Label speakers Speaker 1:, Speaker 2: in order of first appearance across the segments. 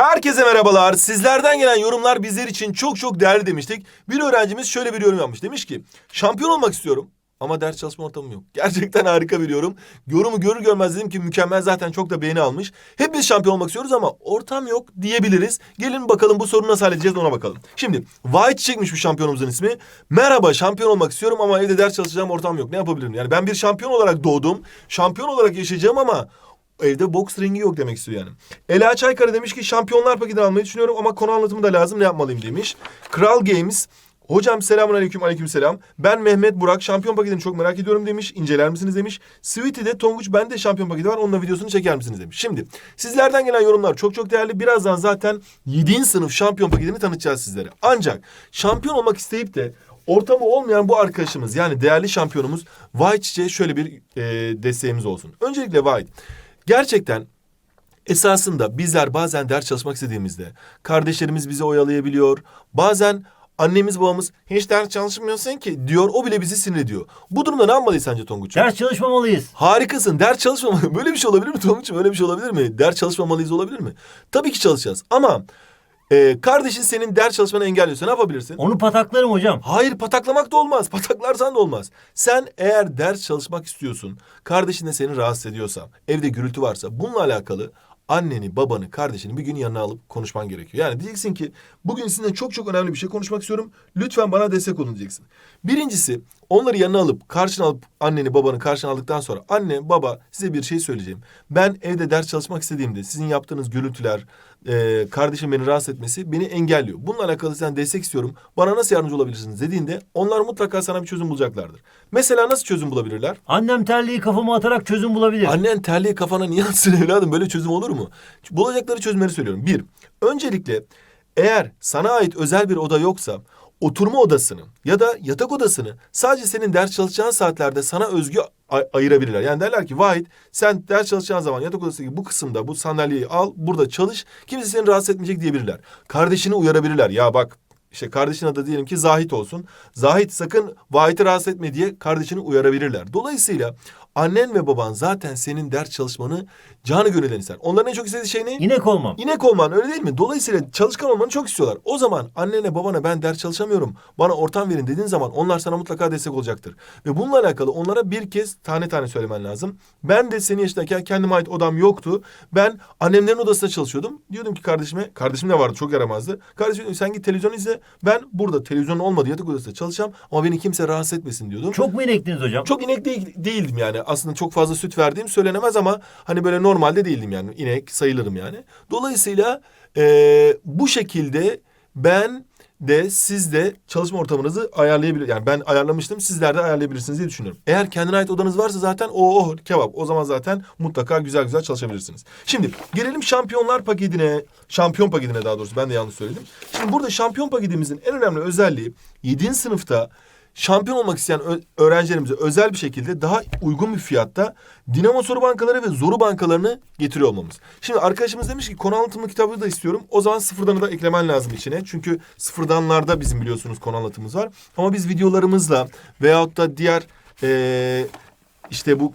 Speaker 1: Herkese merhabalar. Sizlerden gelen yorumlar bizler için çok çok değerli demiştik. Bir öğrencimiz şöyle bir yorum yapmış. Demiş ki şampiyon olmak istiyorum ama ders çalışma ortamım yok. Gerçekten harika bir yorum. Yorumu görür görmez dedim ki mükemmel zaten çok da beğeni almış. Hepimiz şampiyon olmak istiyoruz ama ortam yok diyebiliriz. Gelin bakalım bu sorunu nasıl halledeceğiz ona bakalım. Şimdi White çekmiş bu şampiyonumuzun ismi. Merhaba şampiyon olmak istiyorum ama evde ders çalışacağım ortam yok. Ne yapabilirim? Yani ben bir şampiyon olarak doğdum. Şampiyon olarak yaşayacağım ama Evde boks ringi yok demek istiyor yani. Ela Çaykara demiş ki şampiyonlar paketini almayı düşünüyorum ama konu anlatımı da lazım ne yapmalıyım demiş. Kral Games Hocam selamun aleyküm aleyküm selam. Ben Mehmet Burak şampiyon paketini çok merak ediyorum demiş. İnceler misiniz demiş. Sweetie de Tonguç bende şampiyon paketi var onunla videosunu çeker misiniz demiş. Şimdi sizlerden gelen yorumlar çok çok değerli. Birazdan zaten 7. sınıf şampiyon paketini tanıtacağız sizlere. Ancak şampiyon olmak isteyip de ortamı olmayan bu arkadaşımız yani değerli şampiyonumuz White şöyle bir e, desteğimiz olsun. Öncelikle White gerçekten esasında bizler bazen ders çalışmak istediğimizde kardeşlerimiz bizi oyalayabiliyor. Bazen annemiz babamız hiç ders çalışmıyorsun ki diyor. O bile bizi sinir ediyor. Bu durumda ne yapmalıyız sence Tonguç'um?
Speaker 2: Ders çalışmamalıyız.
Speaker 1: Harikasın. Ders çalışmamalı. Böyle bir şey olabilir mi Tonguç'um? Öyle bir şey olabilir mi? Ders çalışmamalıyız olabilir mi? Tabii ki çalışacağız. Ama e, kardeşin senin ders çalışmanı engelliyorsa ne yapabilirsin?
Speaker 2: Onu pataklarım hocam.
Speaker 1: Hayır pataklamak da olmaz. Pataklarsan da olmaz. Sen eğer ders çalışmak istiyorsun, kardeşin de seni rahatsız ediyorsa, evde gürültü varsa bununla alakalı anneni, babanı, kardeşini bir gün yanına alıp konuşman gerekiyor. Yani diyeceksin ki bugün sizinle çok çok önemli bir şey konuşmak istiyorum. Lütfen bana destek olun diyeceksin. Birincisi onları yanına alıp karşına alıp anneni babanı karşına aldıktan sonra anne baba size bir şey söyleyeceğim. Ben evde ders çalışmak istediğimde sizin yaptığınız gürültüler, e, kardeşim beni rahatsız etmesi beni engelliyor. Bununla alakalı sen destek istiyorum. Bana nasıl yardımcı olabilirsiniz dediğinde onlar mutlaka sana bir çözüm bulacaklardır. Mesela nasıl çözüm bulabilirler?
Speaker 2: Annem terliği kafama atarak çözüm bulabilir.
Speaker 1: Annen terliği kafana niye atsın evladım? Böyle çözüm olur mu? Bulacakları çözümleri söylüyorum. Bir, öncelikle eğer sana ait özel bir oda yoksa oturma odasını ya da yatak odasını sadece senin ders çalışacağın saatlerde sana özgü ay- ayırabilirler. Yani derler ki Vahit sen ders çalışacağın zaman yatak odasındaki bu kısımda bu sandalyeyi al burada çalış kimse seni rahatsız etmeyecek diyebilirler. Kardeşini uyarabilirler. Ya bak işte kardeşin adı diyelim ki Zahit olsun. Zahit sakın Vahit'i rahatsız etme diye kardeşini uyarabilirler. Dolayısıyla annen ve baban zaten senin ders çalışmanı canı gönülden ister. Onların en çok istediği şey ne?
Speaker 2: İnek olmam.
Speaker 1: İnek olman öyle değil mi? Dolayısıyla çalışkan olmanı çok istiyorlar. O zaman annene babana ben ders çalışamıyorum. Bana ortam verin dediğin zaman onlar sana mutlaka destek olacaktır. Ve bununla alakalı onlara bir kez tane tane söylemen lazım. Ben de senin yaşındayken kendime ait odam yoktu. Ben annemlerin odasında çalışıyordum. Diyordum ki kardeşime, kardeşim de vardı çok yaramazdı. Kardeşim sen git televizyon izle. Ben burada televizyon olmadı yatak odasında çalışacağım. Ama beni kimse rahatsız etmesin diyordum.
Speaker 2: Çok mu inektiniz hocam?
Speaker 1: Çok inek değil, değildim yani. Aslında çok fazla süt verdiğim söylenemez ama hani böyle normalde değildim yani. İnek sayılırım yani. Dolayısıyla eee, bu şekilde ben de siz de çalışma ortamınızı ayarlayabilir. Yani ben ayarlamıştım sizler de ayarlayabilirsiniz diye düşünüyorum. Eğer kendine ait odanız varsa zaten o oh, kebap. O zaman zaten mutlaka güzel güzel çalışabilirsiniz. Şimdi gelelim şampiyonlar paketine. Şampiyon paketine daha doğrusu ben de yanlış söyledim. Şimdi burada şampiyon paketimizin en önemli özelliği 7. sınıfta şampiyon olmak isteyen öğrencilerimize özel bir şekilde daha uygun bir fiyatta Dinamo soru bankaları ve zoru bankalarını getiriyor olmamız. Şimdi arkadaşımız demiş ki konu anlatımlı kitabı da istiyorum. O zaman sıfırdanı da eklemen lazım içine. Çünkü sıfırdanlarda bizim biliyorsunuz konu anlatımız var. Ama biz videolarımızla veyahut da diğer eee işte bu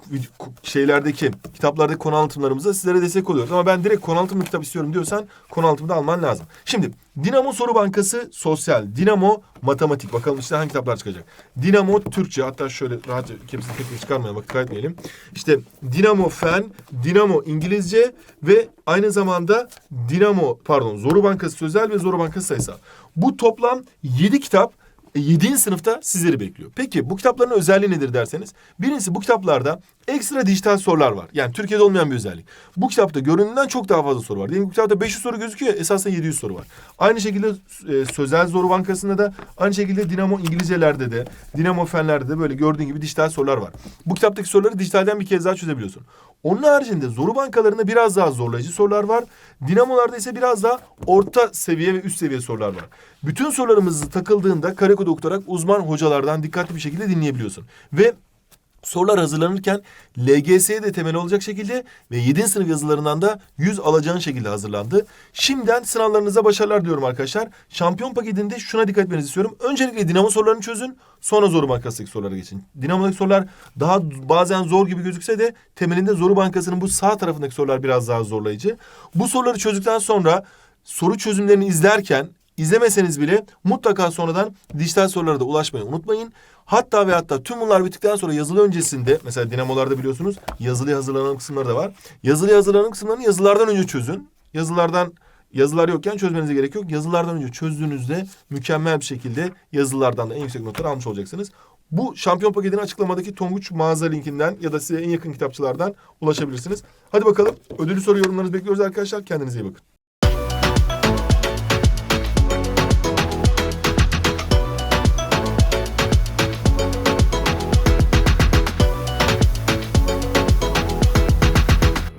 Speaker 1: şeylerdeki kitaplardaki konu anlatımlarımızda sizlere destek oluyoruz. Ama ben direkt konu anlatımlı kitap istiyorum diyorsan konu anlatımı da alman lazım. Şimdi Dinamo Soru Bankası Sosyal, Dinamo Matematik. Bakalım işte hangi kitaplar çıkacak. Dinamo Türkçe. Hatta şöyle rahatça hepsini tek tek çıkarmayalım vakit kaybetmeyelim. İşte Dinamo Fen, Dinamo İngilizce ve aynı zamanda Dinamo pardon Zoru Bankası Sözel ve Zoru Bankası Sayısal. Bu toplam 7 kitap 7. sınıfta sizleri bekliyor. Peki bu kitapların özelliği nedir derseniz? Birincisi bu kitaplarda ekstra dijital sorular var. Yani Türkiye'de olmayan bir özellik. Bu kitapta göründüğünden çok daha fazla soru var. Diyelim bu kitapta 500 soru gözüküyor esasında 700 soru var. Aynı şekilde e, Sözel Zoru Bankası'nda da aynı şekilde Dinamo İngilizcelerde de Dinamo Fenlerde de böyle gördüğün gibi dijital sorular var. Bu kitaptaki soruları dijitalden bir kez daha çözebiliyorsun. Onun haricinde Zoru Bankalarında biraz daha zorlayıcı sorular var. Dinamolarda ise biraz daha orta seviye ve üst seviye sorular var. Bütün sorularımızı takıldığında Kareko Doktorak uzman hocalardan dikkatli bir şekilde dinleyebiliyorsun. Ve sorular hazırlanırken LGS'ye de temel olacak şekilde ve 7. sınıf yazılarından da 100 alacağın şekilde hazırlandı. Şimdiden sınavlarınıza başarılar diyorum arkadaşlar. Şampiyon paketinde şuna dikkat etmenizi istiyorum. Öncelikle dinamo sorularını çözün. Sonra zoru bankasındaki sorulara geçin. Dinamodaki sorular daha bazen zor gibi gözükse de temelinde zoru bankasının bu sağ tarafındaki sorular biraz daha zorlayıcı. Bu soruları çözdükten sonra soru çözümlerini izlerken izlemeseniz bile mutlaka sonradan dijital sorulara da ulaşmayı unutmayın. Hatta ve hatta tüm bunlar bittikten sonra yazılı öncesinde mesela dinamolarda biliyorsunuz yazılı hazırlanan kısımları da var. Yazılı hazırlanan kısımlarını yazılardan önce çözün. Yazılardan yazılar yokken çözmenize gerek yok. Yazılardan önce çözdüğünüzde mükemmel bir şekilde yazılardan da en yüksek notları almış olacaksınız. Bu şampiyon paketini açıklamadaki Tonguç mağaza linkinden ya da size en yakın kitapçılardan ulaşabilirsiniz. Hadi bakalım ödülü soru yorumlarınızı bekliyoruz arkadaşlar. Kendinize iyi bakın.